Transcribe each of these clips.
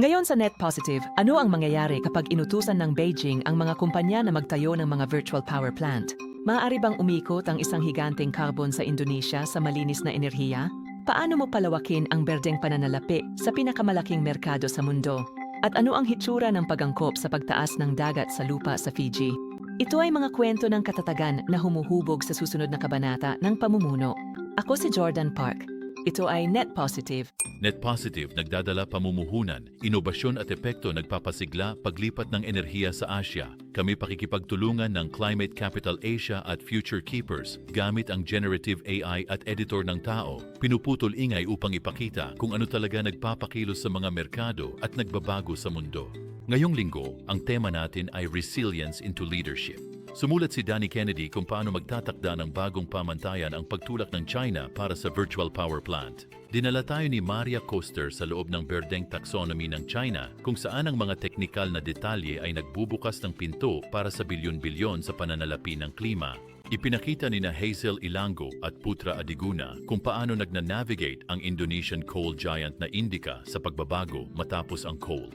Ngayon sa Net Positive, ano ang mangyayari kapag inutusan ng Beijing ang mga kumpanya na magtayo ng mga virtual power plant? Maaari bang umikot ang isang higanteng carbon sa Indonesia sa malinis na enerhiya? Paano mo palawakin ang berdeng pananalapi sa pinakamalaking merkado sa mundo? At ano ang hitsura ng pagangkop sa pagtaas ng dagat sa lupa sa Fiji? Ito ay mga kwento ng katatagan na humuhubog sa susunod na kabanata ng pamumuno. Ako si Jordan Park. Ito ay Net Positive. Net Positive nagdadala pamumuhunan, inobasyon at epekto nagpapasigla paglipat ng enerhiya sa Asia. Kami pakikipagtulungan ng Climate Capital Asia at Future Keepers gamit ang generative AI at editor ng tao. Pinuputol ingay upang ipakita kung ano talaga nagpapakilos sa mga merkado at nagbabago sa mundo. Ngayong linggo, ang tema natin ay Resilience into Leadership. Sumulat si Danny Kennedy kung paano magtatakda ng bagong pamantayan ang pagtulak ng China para sa virtual power plant. Dinala tayo ni Maria Koster sa loob ng Berdeng Taxonomy ng China kung saan ang mga teknikal na detalye ay nagbubukas ng pinto para sa bilyon-bilyon sa pananalapi ng klima. Ipinakita ni na Hazel Ilango at Putra Adiguna kung paano nagna-navigate ang Indonesian coal giant na Indica sa pagbabago matapos ang coal.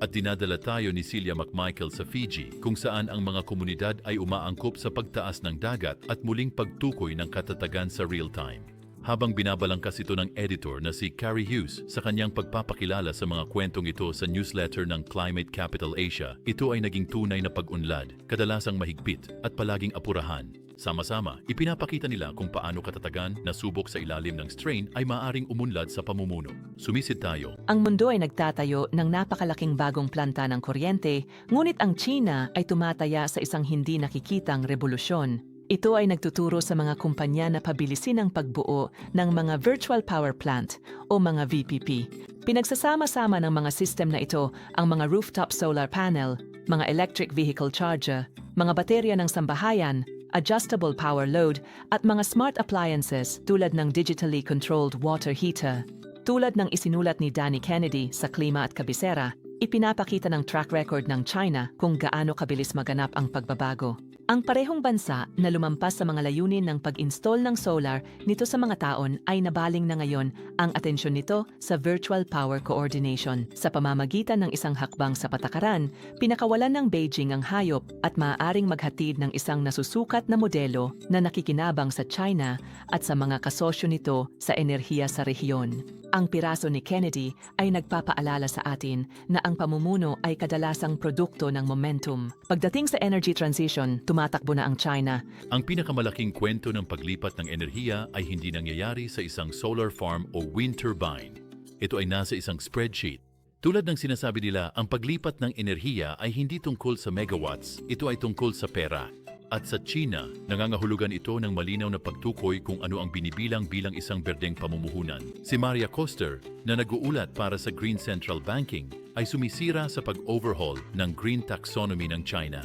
At dinadala tayo ni Celia McMichael sa Fiji kung saan ang mga komunidad ay umaangkop sa pagtaas ng dagat at muling pagtukoy ng katatagan sa real time. Habang binabalangkas ito ng editor na si Carrie Hughes sa kanyang pagpapakilala sa mga kwentong ito sa newsletter ng Climate Capital Asia, ito ay naging tunay na pag-unlad, kadalasang mahigpit at palaging apurahan. Sama-sama, ipinapakita nila kung paano katatagan na subok sa ilalim ng strain ay maaring umunlad sa pamumuno. Sumisid tayo Ang mundo ay nagtatayo ng napakalaking bagong planta ng kuryente, ngunit ang China ay tumataya sa isang hindi nakikitang revolusyon. Ito ay nagtuturo sa mga kumpanya na pabilisin ang pagbuo ng mga virtual power plant o mga VPP. Pinagsasama-sama ng mga system na ito ang mga rooftop solar panel, mga electric vehicle charger, mga baterya ng sambahayan, adjustable power load at mga smart appliances tulad ng digitally controlled water heater. Tulad ng isinulat ni Danny Kennedy sa Klima at Kabisera, ipinapakita ng track record ng China kung gaano kabilis maganap ang pagbabago. Ang parehong bansa na lumampas sa mga layunin ng pag-install ng solar nito sa mga taon ay nabaling na ngayon ang atensyon nito sa virtual power coordination. Sa pamamagitan ng isang hakbang sa patakaran, pinakawalan ng Beijing ang hayop at maaaring maghatid ng isang nasusukat na modelo na nakikinabang sa China at sa mga kasosyo nito sa enerhiya sa rehiyon. Ang piraso ni Kennedy ay nagpapaalala sa atin na ang pamumuno ay kadalasang produkto ng momentum. Pagdating sa energy transition, tumatakbo na ang China. Ang pinakamalaking kwento ng paglipat ng enerhiya ay hindi nangyayari sa isang solar farm o wind turbine. Ito ay nasa isang spreadsheet. Tulad ng sinasabi nila, ang paglipat ng enerhiya ay hindi tungkol sa megawatts, ito ay tungkol sa pera. At sa China, nangangahulugan ito ng malinaw na pagtukoy kung ano ang binibilang bilang isang berdeng pamumuhunan. Si Maria Koster, na nag-uulat para sa Green Central Banking, ay sumisira sa pag-overhaul ng Green Taxonomy ng China.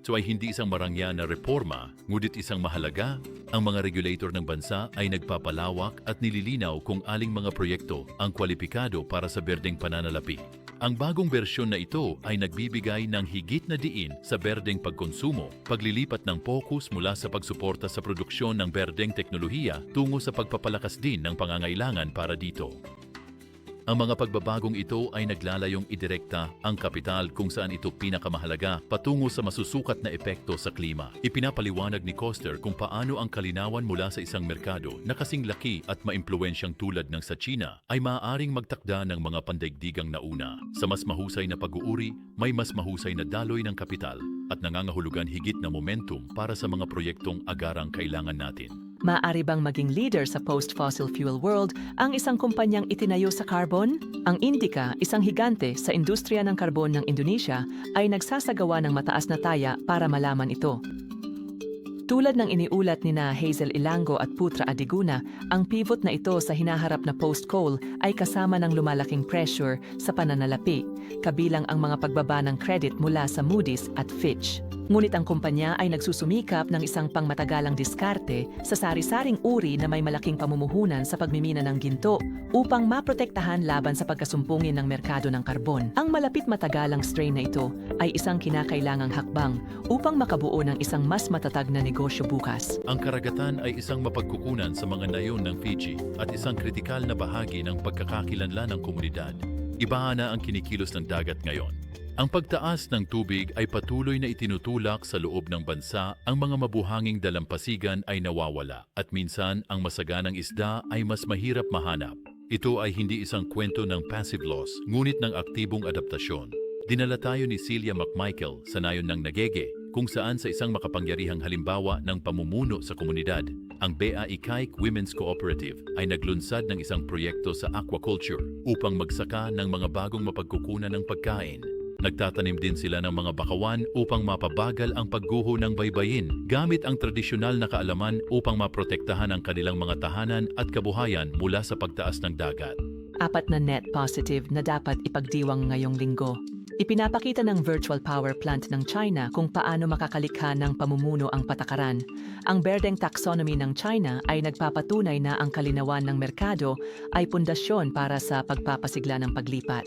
So ay hindi isang marangya na reforma, ngunit isang mahalaga, ang mga regulator ng bansa ay nagpapalawak at nililinaw kung aling mga proyekto ang kwalipikado para sa berdeng pananalapi. Ang bagong bersyon na ito ay nagbibigay ng higit na diin sa berdeng pagkonsumo, paglilipat ng focus mula sa pagsuporta sa produksyon ng berdeng teknolohiya tungo sa pagpapalakas din ng pangangailangan para dito. Ang mga pagbabagong ito ay naglalayong idirekta ang kapital kung saan ito pinakamahalaga patungo sa masusukat na epekto sa klima. Ipinapaliwanag ni Koster kung paano ang kalinawan mula sa isang merkado na kasing laki at maimpluwensyang tulad ng sa China ay maaaring magtakda ng mga pandaigdigang nauna. Sa mas mahusay na pag-uuri, may mas mahusay na daloy ng kapital at nangangahulugan higit na momentum para sa mga proyektong agarang kailangan natin. Maaari bang maging leader sa post-fossil fuel world ang isang kumpanyang itinayo sa carbon? Ang Indica, isang higante sa industriya ng karbon ng Indonesia, ay nagsasagawa ng mataas na taya para malaman ito. Tulad ng iniulat ni na Hazel Ilango at Putra Adiguna, ang pivot na ito sa hinaharap na post-coal ay kasama ng lumalaking pressure sa pananalapi, kabilang ang mga pagbaba ng credit mula sa Moody's at Fitch. Ngunit ang kumpanya ay nagsusumikap ng isang pangmatagalang diskarte sa sari-saring uri na may malaking pamumuhunan sa pagmimina ng ginto upang maprotektahan laban sa pagkasumpungin ng merkado ng karbon. Ang malapit matagalang strain na ito ay isang kinakailangang hakbang upang makabuo ng isang mas matatag na negosyo bukas. Ang karagatan ay isang mapagkukunan sa mga nayon ng Fiji at isang kritikal na bahagi ng pagkakakilanlan ng komunidad. Iba na ang kinikilos ng dagat ngayon. Ang pagtaas ng tubig ay patuloy na itinutulak sa loob ng bansa, ang mga mabuhanging dalampasigan ay nawawala at minsan ang masaganang isda ay mas mahirap mahanap. Ito ay hindi isang kwento ng passive loss, ngunit ng aktibong adaptasyon. Dinala tayo ni Celia McMichael sa nayon ng Nagege, kung saan sa isang makapangyarihang halimbawa ng pamumuno sa komunidad, ang Bea Ikaik Women's Cooperative ay naglunsad ng isang proyekto sa aquaculture upang magsaka ng mga bagong mapagkukunan ng pagkain. Nagtatanim din sila ng mga bakawan upang mapabagal ang pagguho ng baybayin gamit ang tradisyonal na kaalaman upang maprotektahan ang kanilang mga tahanan at kabuhayan mula sa pagtaas ng dagat. apat na net positive na dapat ipagdiwang ngayong linggo. Ipinapakita ng virtual power plant ng China kung paano makakalikha ng pamumuno ang patakaran. Ang berdeng taxonomy ng China ay nagpapatunay na ang kalinawan ng merkado ay pundasyon para sa pagpapasigla ng paglipat.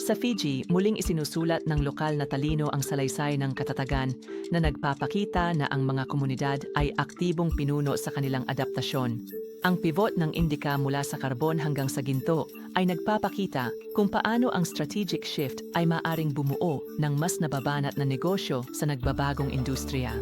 Sa Fiji, muling isinusulat ng lokal na talino ang salaysay ng katatagan na nagpapakita na ang mga komunidad ay aktibong pinuno sa kanilang adaptasyon. Ang pivot ng indika mula sa karbon hanggang sa ginto ay nagpapakita kung paano ang strategic shift ay maaring bumuo ng mas nababanat na negosyo sa nagbabagong industriya.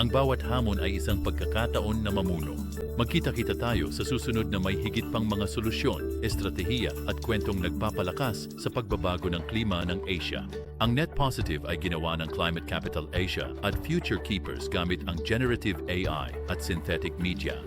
Ang bawat hamon ay isang pagkakataon na mamuno. Magkita-kita tayo sa susunod na may higit pang mga solusyon, estratehiya at kwentong nagpapalakas sa pagbabago ng klima ng Asia. Ang Net Positive ay ginawa ng Climate Capital Asia at Future Keepers gamit ang generative AI at synthetic media.